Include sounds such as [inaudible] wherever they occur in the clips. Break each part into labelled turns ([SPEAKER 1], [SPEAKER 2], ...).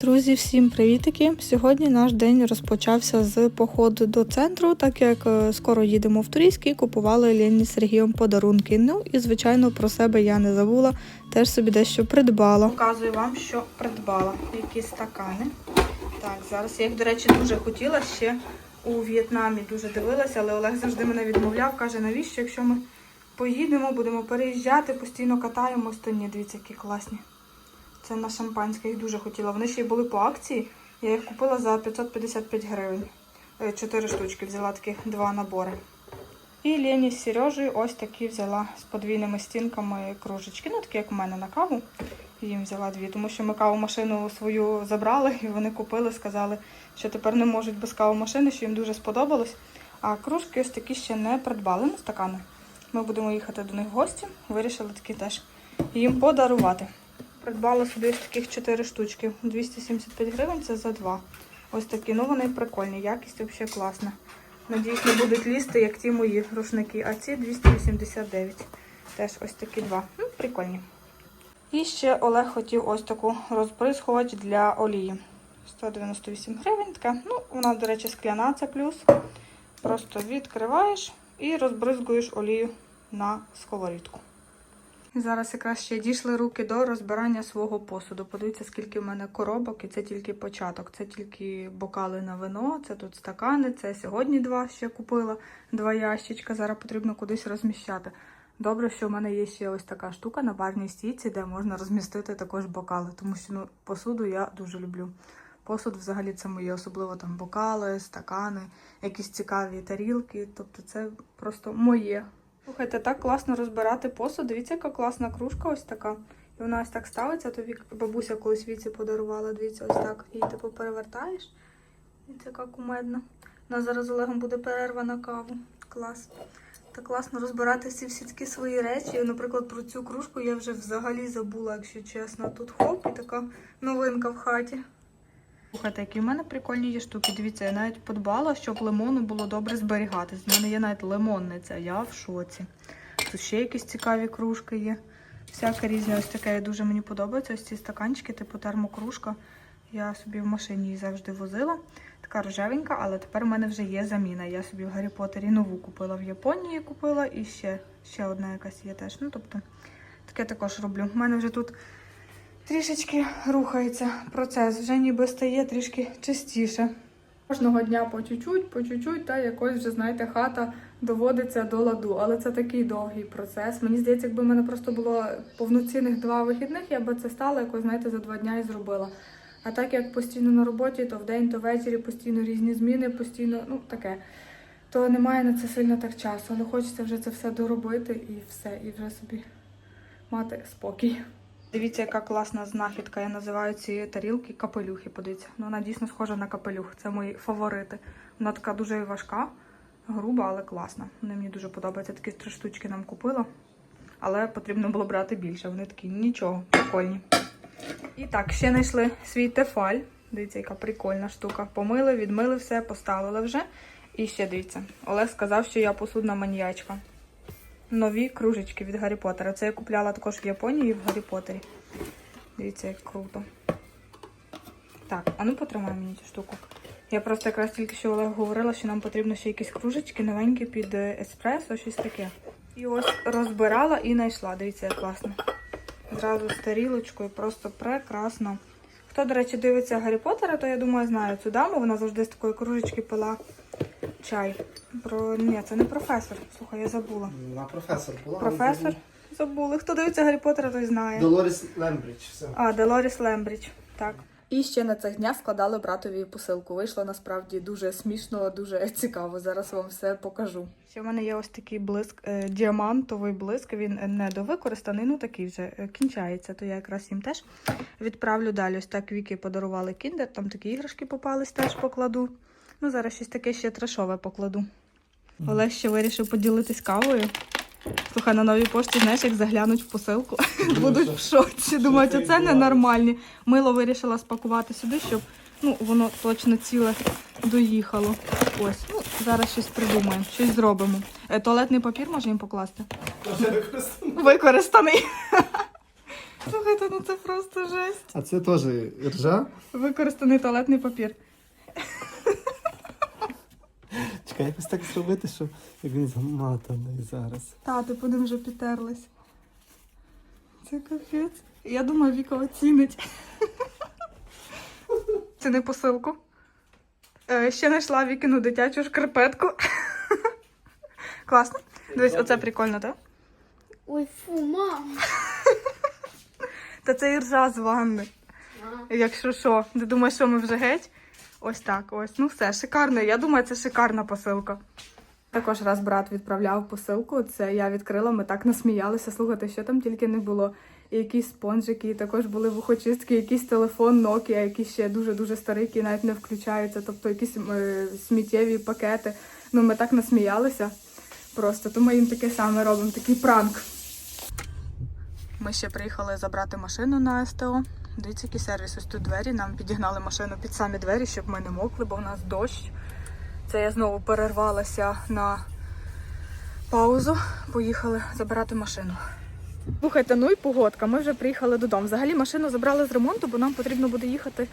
[SPEAKER 1] Друзі, всім привітики! Сьогодні наш день розпочався з походу до центру, так як е, скоро їдемо в Турійський, купували Лені з Сергієм подарунки. Ну і звичайно про себе я не забула, теж собі дещо придбала. Показую вам, що придбала. Які стакани. Так, зараз я їх, до речі, дуже хотіла ще у В'єтнамі дуже дивилася, але Олег завжди мене відмовляв, каже, навіщо, якщо ми поїдемо, будемо переїжджати, постійно катаємось, то ні, дивіться, які класні. Це на шампанське, їх дуже хотіла. Вони ще й були по акції. Я їх купила за 555 гривень. Е, Чотири штучки взяла таких два набори. І Лені з Сережею ось такі взяла з подвійними стінками кружечки. Ну, такі, як у мене на каву. Їм взяла дві, тому що ми каву машину свою забрали і вони купили, сказали, що тепер не можуть без каву машини, що їм дуже сподобалось. А кружки ось такі ще не придбали, ну стакани. Ми будемо їхати до них в гості. Вирішили такі теж їм подарувати. Придбала собі таких 4 штучки. 275 гривень це за два. Ось такі. Ну вони прикольні, якість взагалі класна. Надіюсь, не будуть лізти, як ті мої рушники. А ці 289. Теж ось такі два. Ну, прикольні. І ще Олег хотів ось таку розприскувач для олії. 198 гривень. Така. Ну, вона, до речі, скляна, це плюс. Просто відкриваєш і розбризгуєш олію на сковорідку. Зараз якраз ще дійшли руки до розбирання свого посуду. Подивіться, скільки в мене коробок, і це тільки початок. Це тільки бокали на вино, це тут стакани, це сьогодні два ще купила, два ящичка. Зараз потрібно кудись розміщати. Добре, що в мене є ще ось така штука на барній стійці, де можна розмістити також бокали, тому що ну, посуду я дуже люблю. Посуд взагалі це моє, особливо там бокали, стакани, якісь цікаві тарілки. Тобто це просто моє. Слухайте, так класно розбирати посуд. Дивіться, яка класна кружка ось така. І вона ось так ставиться, то вік... бабуся колись віці подарувала. Дивіться, ось так. Її типу перевертаєш. І яка кумедна. У нас зараз Олегом буде перерва на каву. Клас. Так класно розбирати всі всі такі свої речі. Наприклад, про цю кружку я вже взагалі забула, якщо чесно. Тут хоп і така новинка в хаті. Слухайте, які в мене прикольні є штуки. Дивіться, я навіть подбала, щоб лимону було добре зберігатись. В мене є навіть лимонниця, я в шоці. Тут ще якісь цікаві кружки є. Всяке різне ось таке дуже мені подобається. Ось ці стаканчики, типу термокружка. Я собі в машині її завжди возила. Така рожевенька, але тепер в мене вже є заміна. Я собі в Гаррі Поттері нову купила в Японії, купила і ще, ще одна якась є теж. Ну, тобто, таке також роблю. У мене вже тут трішечки рухається процес, вже ніби стає трішки чистіше. Кожного дня по чуть-чуть, по чуть-чуть, та якось вже, знаєте, хата доводиться до ладу. Але це такий довгий процес. Мені здається, якби в мене просто було повноцінних два вихідних, я би це стала якось, знаєте, за два дня і зробила. А так як постійно на роботі, то вдень, то ввечері, постійно різні зміни, постійно, ну таке. То немає на це сильно так часу. Але хочеться вже це все доробити і все, і вже собі мати спокій. Дивіться, яка класна знахідка. Я називаю ці тарілки капелюхи. Подивіться. Ну, вона дійсно схожа на капелюх. Це мої фаворити. Вона така дуже важка, груба, але класна. Вони мені дуже подобаються. Такі три штучки нам купила. Але потрібно було брати більше. Вони такі нічого, прикольні. І так, ще знайшли свій тефаль. Дивіться, яка прикольна штука. Помили, відмили все, поставили вже. І ще дивіться. Олег сказав, що я посудна маніячка. Нові кружечки від Гаррі Поттера. Це я купляла також в Японії і в Гаррі Поттері. Дивіться, як круто. Так, а ну потримай мені цю штуку. Я просто якраз тільки що Олег говорила, що нам потрібно ще якісь кружечки новенькі під еспресо, щось таке. І ось розбирала і знайшла. Дивіться, як класно. Зразу з тарілочкою, просто прекрасно. Хто, до речі, дивиться Гаррі Поттера, то я думаю, знає цю даму. Вона завжди з такої кружечки пила чай. Про... Ні, це не професор. Слухай, я забула.
[SPEAKER 2] На професор була.
[SPEAKER 1] Професор? Забули. Хто дивиться Гаррі Поттера, той знає.
[SPEAKER 2] Долоріс Лембридж. Все.
[SPEAKER 1] А, Делоріс Лембрідж. Так. І ще на цих днях складали братові посилку. Вийшло насправді дуже смішно, дуже цікаво. Зараз вам все покажу. Ще в мене є ось такий блиск, е, діамантовий блиск. Він недовикористаний, ну такий вже е, кінчається. То я якраз їм теж відправлю далі. Ось так Віки подарували кіндер, там такі іграшки попались, теж покладу. Ну, зараз щось таке ще трешове покладу. Олег ще вирішив поділитись кавою. Слухай, на новій пошті, знаєш, як заглянуть в посилку, будуть в шоці. Думають,
[SPEAKER 2] це
[SPEAKER 1] оце ненормальні. Мило вирішила спакувати сюди, щоб ну, воно точно ціле доїхало. Ось, ну, зараз щось придумаємо, щось зробимо. Е, Туалетний папір може їм покласти? Використаний. Слухайте, ну це просто жесть.
[SPEAKER 2] А це теж ржа.
[SPEAKER 1] Використаний туалетний папір.
[SPEAKER 2] Чекай, якось так зробити, що як він заматаний зараз.
[SPEAKER 1] Та, ти по ним вже підтерлась. Це капець. Я думаю, Віка оцінить. Це не посилку. Е, ще знайшла Вікину дитячу шкарпетку. Класно. Дивись, оце прикольно, так?
[SPEAKER 3] Ой, фу, мам.
[SPEAKER 1] Та це і ржа з ванни. Якщо що, ти думаєш, що ми вже геть? Ось так, ось. Ну все, шикарно. Я думаю, це шикарна посилка. Також раз брат відправляв посилку. Це я відкрила, ми так насміялися. Слухайте, що там тільки не було. І якісь спонжики, і також були вухочистки, якийсь телефон Nokia, який ще дуже-дуже старий, який навіть не включається, тобто якісь е, сміттєві пакети. Ну, ми так насміялися просто, то ми їм таке саме робимо, такий пранк. Ми ще приїхали забрати машину на СТО. Дивіться, який сервіс. Ось тут двері. Нам підігнали машину під самі двері, щоб ми не мокли, бо в нас дощ. Це я знову перервалася на паузу. Поїхали забирати машину. Слухайте, ну і погодка. Ми вже приїхали додому. Взагалі машину забрали з ремонту, бо нам потрібно буде їхати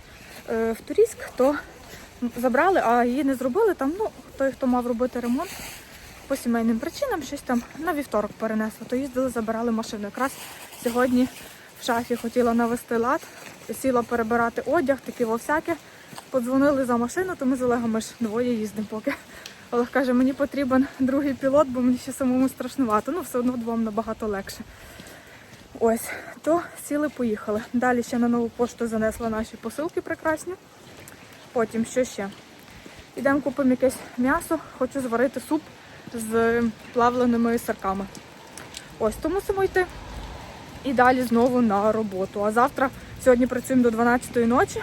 [SPEAKER 1] е, в Турійськ. То забрали, а її не зробили. Там, ну, той, хто мав робити ремонт, по сімейним причинам щось там на вівторок перенесло. То їздили, забирали машину. Якраз сьогодні в шафі хотіла навести лад, сіла перебирати одяг, таке во всяке. Подзвонили за машину, то ми з Олегом ми ж двоє їздимо поки. Олег каже, мені потрібен другий пілот, бо мені ще самому страшнувато. Ну, все одно двом набагато легше. Ось, то сіли, поїхали. Далі ще на нову пошту занесла наші посилки прекрасні. Потім що ще? Ідемо купимо якесь м'ясо, хочу зварити суп з плавленими сирками. Ось, то мусимо йти. І далі знову на роботу. А завтра, сьогодні працюємо до 12-ї ночі,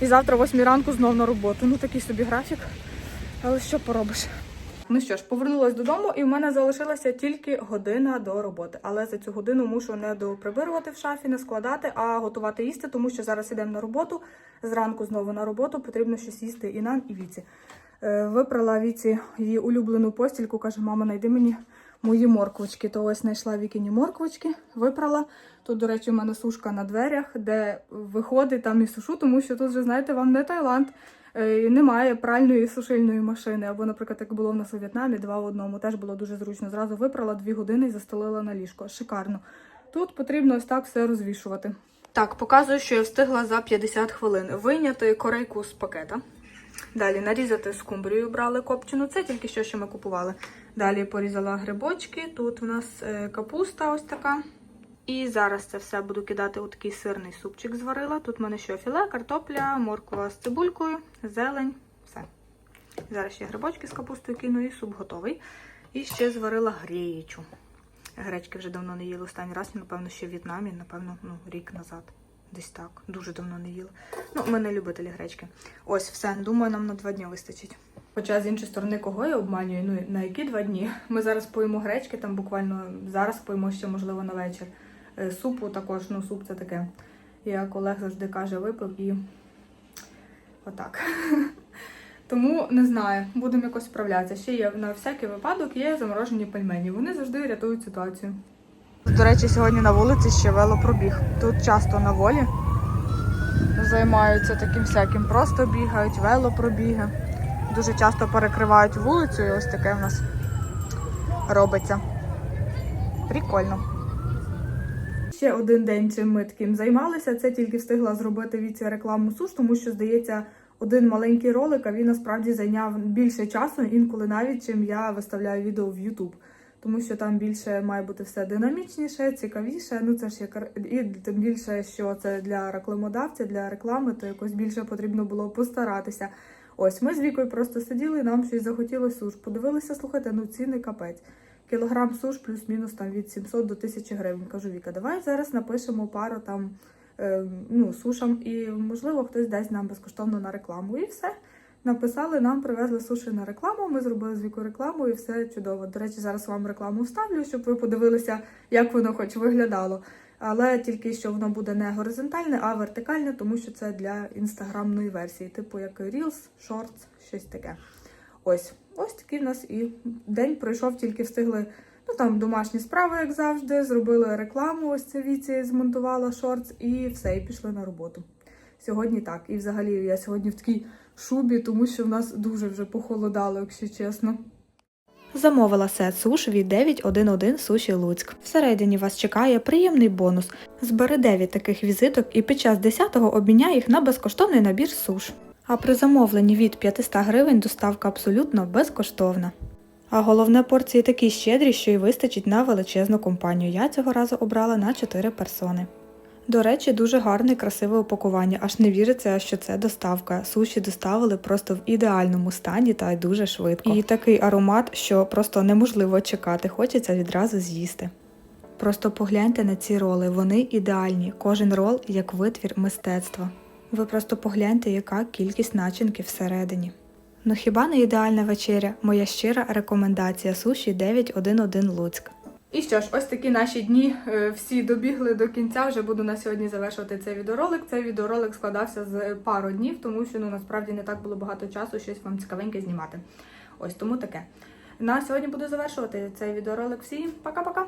[SPEAKER 1] і завтра о 8 ранку знову на роботу. Ну такий собі графік. Але що поробиш? Ну що ж, повернулася додому, і в мене залишилася тільки година до роботи. Але за цю годину мушу не доприбирувати в шафі, не складати, а готувати їсти, тому що зараз йдемо на роботу. Зранку знову на роботу потрібно щось їсти і нам, і віці. Е, Випрала віці її улюблену постільку, каже, мама, знайди мені мої морквочки. То ось знайшла вікіні морквочки, випрала. Тут, до речі, у мене сушка на дверях, де виходить там і сушу, тому що тут же, знаєте, вам не Таїланд. Е, і Немає пральної сушильної машини. Або, наприклад, як було в нас у В'єтнамі, два в одному. Теж було дуже зручно. Зразу випрала дві години і застелила на ліжко. Шикарно. Тут потрібно ось так все розвішувати. Так, показую, що я встигла за 50 хвилин. Вийняти корейку з пакета. Далі нарізати скумбрію брали копчену. Це тільки що, що ми купували. Далі порізала грибочки. Тут у нас е, капуста ось така. І зараз це все буду кидати у такий сирний супчик зварила. Тут в мене що філе, картопля, морква з цибулькою, зелень. Все. Зараз ще грибочки з капустою кину і суп готовий. І ще зварила гречу. Гречки вже давно не їла. Останній раз, напевно, ще в В'єтнамі, напевно, ну, рік назад. Десь так. Дуже давно не їла. Ну, ми не любителі гречки. Ось, все. Думаю, нам на два дні вистачить. Хоча з іншої сторони, кого я обманюю? Ну на які два дні? [laughs] Ми зараз поїмо гречки, там буквально зараз поїмо ще, можливо, на вечір. Е, Супу також, ну суп це таке. Як Олег завжди каже, випив і отак. [laughs] Тому не знаю, будемо якось справлятися. Ще є на всякий випадок є заморожені пельмені. Вони завжди рятують ситуацію. До речі, сьогодні на вулиці ще велопробіг. Тут часто на волі займаються таким всяким. Просто бігають, велопробіги. Дуже часто перекривають вулицю, і ось таке в нас робиться. Прикольно. Ще один день чим ми таким займалися. Це тільки встигла зробити від рекламу суш, тому що, здається, один маленький ролик, а він насправді зайняв більше часу, інколи навіть чим я виставляю відео в YouTube. Тому що там більше має бути все динамічніше, цікавіше. Ну це ж як і тим більше, що це для рекламодавця, для реклами, то якось більше потрібно було постаратися. Ось ми з вікою просто сиділи, нам щось захотілося суш. Подивилися, слухайте, ну ціни капець. Кілограм суш плюс-мінус там від 700 до 1000 гривень. Кажу, Віка, давай зараз напишемо пару там е, ну, сушам, і можливо хтось дасть нам безкоштовно на рекламу. І все. Написали, нам привезли суші на рекламу. Ми зробили з віку рекламу, і все чудово. До речі, зараз вам рекламу вставлю, щоб ви подивилися, як воно хоч виглядало. Але тільки що воно буде не горизонтальне, а вертикальне, тому що це для інстаграмної версії, типу як Reels, Shorts, щось таке. Ось, ось такий в нас і день пройшов, тільки встигли Ну там домашні справи, як завжди, зробили рекламу. Ось це віці змонтувала шортс і все, і пішли на роботу. Сьогодні так. І взагалі я сьогодні в такій шубі, тому що в нас дуже вже похолодало, якщо чесно. Замовила сет суш від 911 Суші Луцьк. Всередині вас чекає приємний бонус. Збери 9 таких візиток і під час 10-го обміняй їх на безкоштовний набір суш. А при замовленні від 500 гривень доставка абсолютно безкоштовна. А головне порції такі щедрі, що й вистачить на величезну компанію. Я цього разу обрала на 4 персони. До речі, дуже гарне і красиве упакування, аж не віриться, що це доставка. Суші доставили просто в ідеальному стані та дуже швидко. І такий аромат, що просто неможливо чекати, хочеться відразу з'їсти. Просто погляньте на ці роли, вони ідеальні. Кожен рол як витвір мистецтва. Ви просто погляньте, яка кількість начинки всередині. Ну хіба не ідеальна вечеря? Моя щира рекомендація суші 911 Луцьк. І що ж, ось такі наші дні е, всі добігли до кінця. Вже буду на сьогодні завершувати цей відеоролик. Цей відеоролик складався з пару днів, тому що ну насправді не так було багато часу щось вам цікавеньке знімати. Ось тому таке. На сьогодні буду завершувати цей відеоролик. Всім пока-пока!